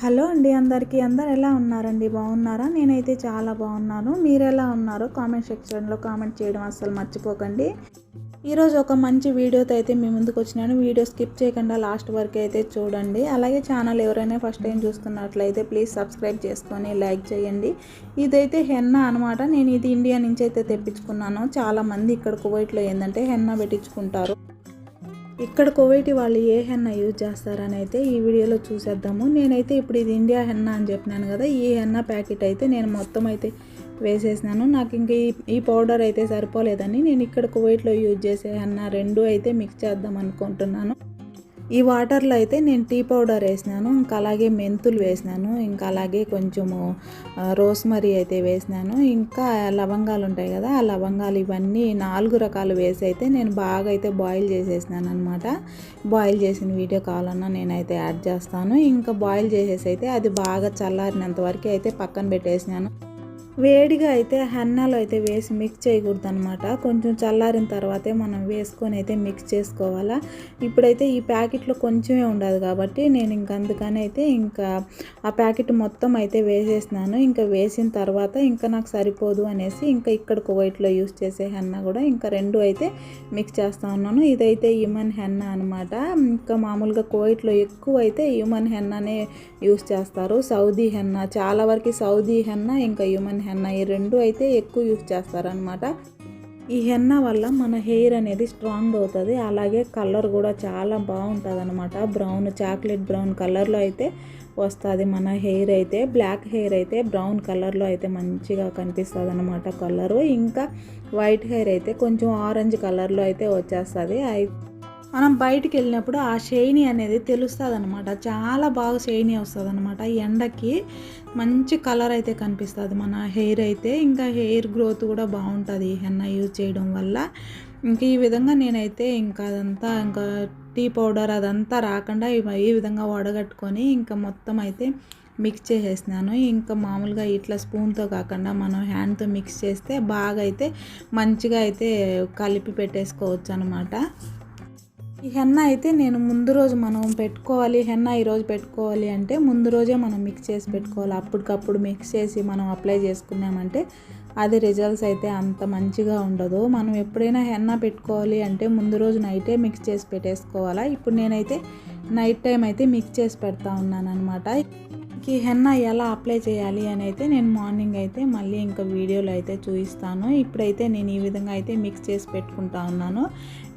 Hello అండి అందరికీ. అందరు ఎలా ఉన్నారండి? బాగున్నారా? నేనైతే చాలా బాగున్నాను. మీరు ఎలా ఉన్నారో కామెంట్ సెక్షన్లో కామెంట్ చేయడం అస్సలు మర్చిపోకండి. ఈరోజు ఒక మంచి వీడియోతో అయితే మీ ముందుకు వచ్చినాను. వీడియో స్కిప్ చేయకుండా లాస్ట్ వరకు అయితే చూడండి. అలాగే ఛానల్ ఎవరైనా ఫస్ట్ టైం చూస్తున్నట్లయితే ప్లీజ్ సబ్స్క్రైబ్ చేసుకొని లైక్ చేయండి. ఇదైతే హెన్నా అనమాట నేను ఇది ఇండియా నుంచి అయితే తెప్పించుకున్నాను. చాలామంది ఇక్కడ కువైట్లో ఏంటంటే హెన్నా పెట్టించుకుంటారు. ఇక్కడ కువైటి వాళ్ళు ఏ హెన్న యూజ్ చేస్తారని అయితే ఈ వీడియోలో చూసేద్దాము. నేనైతే ఇప్పుడు ఇది ఇండియా హెన్న అని చెప్పినాను కదా ఈ హెన్న ప్యాకెట్ అయితే నేను మొత్తం అయితే వేసేసినాను. నాకు ఇంక ఈ ఈ పౌడర్ అయితే సరిపోలేదని నేను ఇక్కడ కువైట్లో యూజ్ చేసే హెన్న రెండు అయితే మిక్స్ చేద్దాం అనుకుంటున్నాను. ఈ వాటర్లో అయితే నేను టీ పౌడర్ వేసినాను ఇంకా అలాగే మెంతులు వేసినాను ఇంకా అలాగే కొంచెము రోస్మరీ అయితే వేసినాను. ఇంకా లవంగాలు ఉంటాయి కదా ఆ లవంగాలు ఇవన్నీ నాలుగు రకాలు వేసి అయితే నేను బాగా అయితే బాయిల్ చేసేసినాను అనమాట బాయిల్ చేసిన వీడియో కావాలన్నా నేనైతే యాడ్ చేస్తాను. ఇంకా బాయిల్ చేసేసి అయితే అది బాగా చల్లారినంత వరకు అయితే పక్కన పెట్టేసినాను. వేడిగా అయితే హెన్నాలో అయితే వేసి మిక్స్ చేయకూడదు అనమాట కొంచెం చల్లారిన తర్వాతే మనం వేసుకొని అయితే మిక్స్ చేసుకోవాలా. ఇప్పుడైతే ఈ ప్యాకెట్లో కొంచెమే ఉండదు కాబట్టి నేను ఇంక అందుకని అయితే ఇంకా ఆ ప్యాకెట్ మొత్తం అయితే వేసేసినాను. ఇంకా వేసిన తర్వాత ఇంకా నాకు సరిపోదు అనేసి ఇంకా ఇక్కడ కువైట్లో యూస్ చేసే హెన్న కూడా ఇంకా రెండు అయితే మిక్స్ చేస్తూ ఉన్నాను. ఇదైతే హ్యూమన్ హెన్న అనమాట ఇంకా మామూలుగా కువైట్లో ఎక్కువ అయితే హ్యూమన్ హెన్ననే యూస్ చేస్తారు. సౌదీ హెన్న చాలా వరకు సౌదీ హెన్న ఇంకా హ్యూమన్ హెన్న ఈ రెండు అయితే ఎక్కువ యూజ్ చేస్తారనమాట ఈ హెన్న వల్ల మన హెయిర్ అనేది స్ట్రాంగ్ అవుతుంది. అలాగే కలర్ కూడా చాలా బాగుంటుంది అనమాట బ్రౌన్ చాక్లెట్ బ్రౌన్ కలర్లో అయితే వస్తుంది మన హెయిర్ అయితే. బ్లాక్ హెయిర్ అయితే బ్రౌన్ కలర్లో అయితే మంచిగా కనిపిస్తుంది అనమాట కలరు. ఇంకా వైట్ హెయిర్ అయితే కొంచెం ఆరెంజ్ కలర్లో అయితే వచ్చేస్తుంది. మనం బయటికి వెళ్ళినప్పుడు ఆ షైనీ అనేది తెలుస్తుంది అనమాట చాలా బాగా షైనీ వస్తుంది అనమాట ఎండకి మంచి కలర్ అయితే కనిపిస్తుంది. మన హెయిర్ అయితే ఇంకా హెయిర్ గ్రోత్ కూడా బాగుంటుంది. హెన్న యూజ్ చేయడం వల్ల ఇంకా ఈ విధంగా నేనైతే ఇంకా అదంతా ఇంకా టీ పౌడర్ అదంతా రాకుండా ఈ విధంగా వడగట్టుకొని ఇంకా మొత్తం అయితే మిక్స్ చేసేసినాను. ఇంకా మామూలుగా ఇట్లా స్పూన్తో కాకుండా మనం హ్యాండ్తో మిక్స్ చేస్తే బాగా అయితే మంచిగా అయితే కలిపి పెట్టేసుకోవచ్చు అనమాట ఈ హెన్న అయితే నేను ముందు రోజు మనం పెట్టుకోవాలి హెన్న ఈరోజు పెట్టుకోవాలి అంటే ముందు రోజే మనం మిక్స్ చేసి పెట్టుకోవాలి. అప్పటికప్పుడు మిక్స్ చేసి మనం అప్లై చేసుకున్నామంటే అది రిజల్ట్స్ అయితే అంత మంచిగా ఉండదు. మనం ఎప్పుడైనా హెన్న పెట్టుకోవాలి అంటే ముందు రోజు నైటే మిక్స్ చేసి పెట్టేసుకోవాలా? ఇప్పుడు నేనైతే నైట్ టైం అయితే మిక్స్ చేసి పెడతా ఉన్నాను అనమాట ఈ హెన్న ఎలా అప్లై చేయాలి అని అయితే నేను మార్నింగ్ అయితే మళ్ళీ ఇంకా వీడియోలో అయితే చూపిస్తాను. ఇప్పుడైతే నేను ఈ విధంగా అయితే మిక్స్ చేసి పెట్టుకుంటా ఉన్నాను.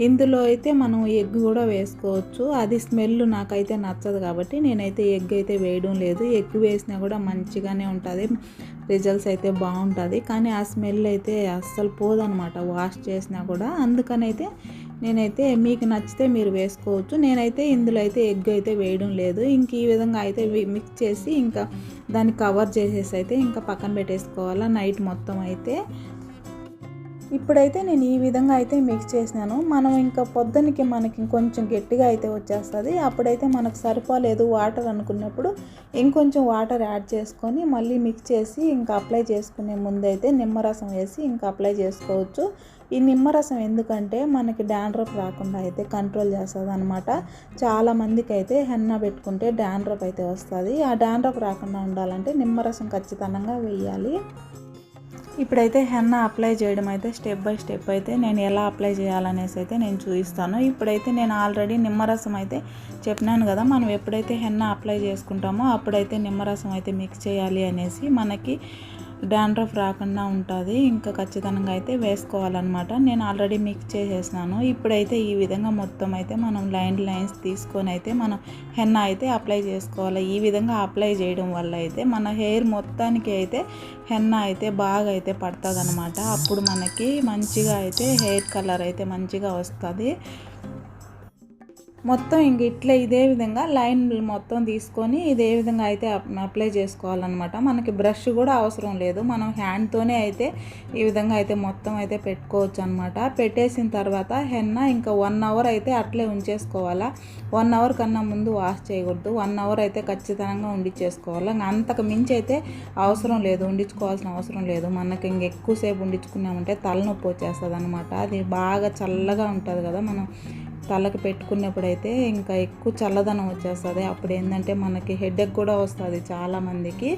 ఇందులో అయితే మనం ఎగ్ కూడా వేసుకోవచ్చు. అది స్మెల్ నాకైతే నచ్చదు కాబట్టి నేనైతే ఎగ్ అయితే వేయడం లేదు. ఎగ్ వేసినా కూడా మంచిగానే ఉంటుంది. రిజల్ట్స్ అయితే బాగుంటుంది. కానీ ఆ స్మెల్ అయితే అస్సలు పోదనమాట వాష్ చేసినా కూడా. అందుకనైతే నేనైతే మీకు నచ్చితే మీరు వేసుకోవచ్చు. నేనైతే ఇందులో అయితే ఎగ్ అయితే వేయడం లేదు. ఇంక ఈ విధంగా అయితే మిక్స్ చేసి ఇంకా దాన్ని కవర్ చేసేసి అయితే ఇంకా పక్కన పెట్టేసుకోవాలా. నైట్ మొత్తం అయితే ఇప్పుడైతే నేను ఈ విధంగా అయితే మిక్స్ చేసినాను. మనం ఇంకా పొద్దునకి మనకి కొంచెం గట్టిగా అయితే వచ్చేస్తుంది. అప్పుడైతే మనకు సరిపోలేదు వాటర్ అనుకున్నప్పుడు ఇంకొంచెం వాటర్ యాడ్ చేసుకొని మళ్ళీ మిక్స్ చేసి ఇంకా అప్లై చేసుకునే ముందైతే నిమ్మరసం వేసి ఇంకా అప్లై చేసుకోవచ్చు. ఈ నిమ్మరసం ఎందుకంటే మనకి డాండ్రఫ్ రాకుండా అయితే కంట్రోల్ చేస్తుంది అనమాట చాలామందికి అయితే హెన్న పెట్టుకుంటే డాండ్రఫ్ అయితే వస్తుంది. ఆ డాండ్రఫ్ రాకుండా ఉండాలంటే నిమ్మరసం ఖచ్చితంగా వేయాలి. ఇప్పుడైతే హెన్న అప్లై చేయడం అయితే స్టెప్ బై స్టెప్ అయితే నేను ఎలా అప్లై చేయాలనేసి అయితే నేను చూపిస్తాను. ఇప్పుడైతే నేను ఆల్రెడీ నిమ్మరసం అయితే చెప్పినాను కదా మనం ఎప్పుడైతే హెన్న అప్లై చేసుకుంటామో అప్పుడైతే నిమ్మరసం అయితే మిక్స్ చేయాలి అనేసి మనకి డాండ్రఫ్ రాకుండా ఉంటుంది. ఇంకా ఖచ్చితంగా అయితే వేసుకోవాలన్నమాట. నేను ఆల్రెడీ మిక్స్ చేసేసినాను. ఇప్పుడైతే ఈ విధంగా మొత్తం అయితే మనం లైన్ లైన్స్ తీసుకొని అయితే మనం హెన్న అయితే అప్లై చేసుకోవాలి. ఈ విధంగా అప్లై చేయడం వల్ల అయితే మన హెయిర్ మొత్తానికి అయితే హెన్న అయితే బాగా అయితే పడుతుంది అప్పుడు మనకి మంచిగా అయితే హెయిర్ కలర్ అయితే మంచిగా వస్తుంది. మొత్తం ఇంక ఇట్లా ఇదే విధంగా లైన్ మొత్తం తీసుకొని ఇదే విధంగా అయితే అప్లై చేసుకోవాలన్నమాట. మనకి బ్రష్ కూడా అవసరం లేదు. మనం హ్యాండ్తోనే అయితే ఈ విధంగా అయితే మొత్తం అయితే పెట్టుకోవచ్చు అనమాట పెట్టేసిన తర్వాత హెన్న ఇంకా వన్ అవర్ అయితే అట్లే ఉంచేసుకోవాలా? వన్ అవర్ కన్నా ముందు వాష్ చేయకూడదు. వన్ అవర్ అయితే ఖచ్చితంగా ఉండిచ్చేసుకోవాలి? అంతకు మించి అయితే అవసరం లేదు. ఉండించుకోవాల్సిన అవసరం లేదు. మనకి ఇంక ఎక్కువసేపు ఉండించుకున్నామంటే తలనొప్పి వచ్చేస్తుంది అనమాట అది బాగా చల్లగా ఉంటుంది కదా మనం తలకు పెట్టుకున్నప్పుడైతే ఇంకా ఎక్కువ చల్లదనం వచ్చేస్తుంది. అప్పుడు ఏంటంటే మనకి హెడేక్ కూడా వస్తుంది చాలామందికి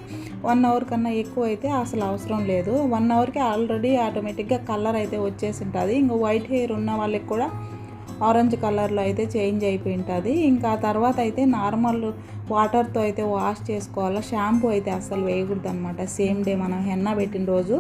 వన్ అవర్ కన్నా ఎక్కువ అయితే అసలు అవసరం లేదు. వన్ అవర్కి ఆల్రెడీ ఆటోమేటిక్గా కలర్ అయితే వచ్చేసి ఉంటుంది ఇంకా వైట్ హెయిర్ ఉన్న వాళ్ళకి కూడా ఆరెంజ్ కలర్లో అయితే చేంజ్ అయిపోయి ఉంటుంది ఇంకా తర్వాత అయితే నార్మల్ వాటర్తో అయితే వాష్ చేసుకోవాలా. షాంపూ అయితే అస్సలు వేయకూడదు అనమాట సేమ్ డే మనం హెన్న పెట్టిన రోజు.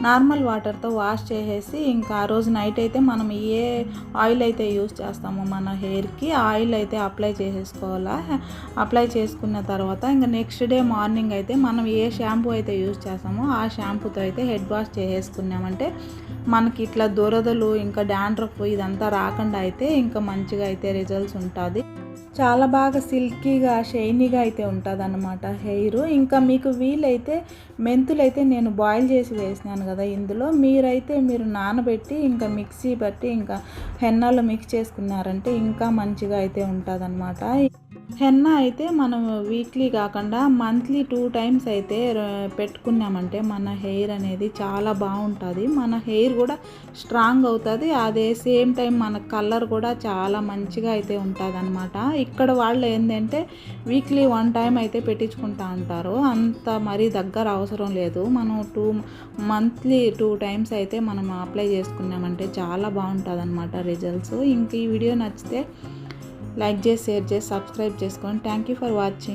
నార్మల్ వాటర్తో వాష్ చేసేసి ఇంకా ఆ రోజు నైట్ అయితే మనం ఏ ఆయిల్ అయితే యూస్ చేస్తామో మన హెయిర్కి ఆయిల్ అయితే అప్లై చేసేసుకోవాలా. అప్లై చేసుకున్న తర్వాత ఇంకా నెక్స్ట్ డే మార్నింగ్ అయితే మనం ఏ షాంపూ అయితే యూస్ చేస్తామో ఆ షాంపూతో అయితే హెడ్ వాష్ చేసేసుకున్నామంటే మనకి ఇట్లా దురదలు ఇంకా డాండ్రఫ్ ఇదంతా రాకుండా అయితే ఇంకా మంచిగా అయితే రిజల్ట్స్ ఉంటుంది. చాలా బాగా సిల్కీగా షైనీగా అయితే ఉంటుంది అనమాట హెయిర్. ఇంకా మీకు వీలైతే మెంతులు అయితే నేను బాయిల్ చేసి వేసినాను కదా ఇందులో. మీరైతే మీరు నానబెట్టి ఇంకా మిక్సీ బట్టి ఇంకా హెన్నాలో మిక్స్ చేసుకున్నారంటే ఇంకా మంచిగా అయితే ఉంటుంది హెన్నా అయితే మనం వీక్లీ కాకుండా మంత్లీ టూ టైమ్స్ అయితే పెట్టుకున్నామంటే మన హెయిర్ అనేది చాలా బాగుంటుంది. మన హెయిర్ కూడా స్ట్రాంగ్ అవుతుంది. అదే సేమ్ టైం మన కలర్ కూడా చాలా మంచిగా అయితే ఉంటుంది అనమాట ఇక్కడ వాళ్ళు ఏంటంటే వీక్లీ వన్ టైం అయితే పెట్టించుకుంటా ఉంటారు అంత మరీ దగ్గర అవసరం లేదు. మనం టూ మంత్లీ టూ టైమ్స్ అయితే మనం అప్లై చేసుకున్నామంటే చాలా బాగుంటుంది అనమాట రిజల్ట్స్ ఇంక ఈ వీడియో నచ్చితే లైక్ చేసి షేర్ చేసి సబ్స్క్రైబ్ చేసుకోండి. Thank you for watching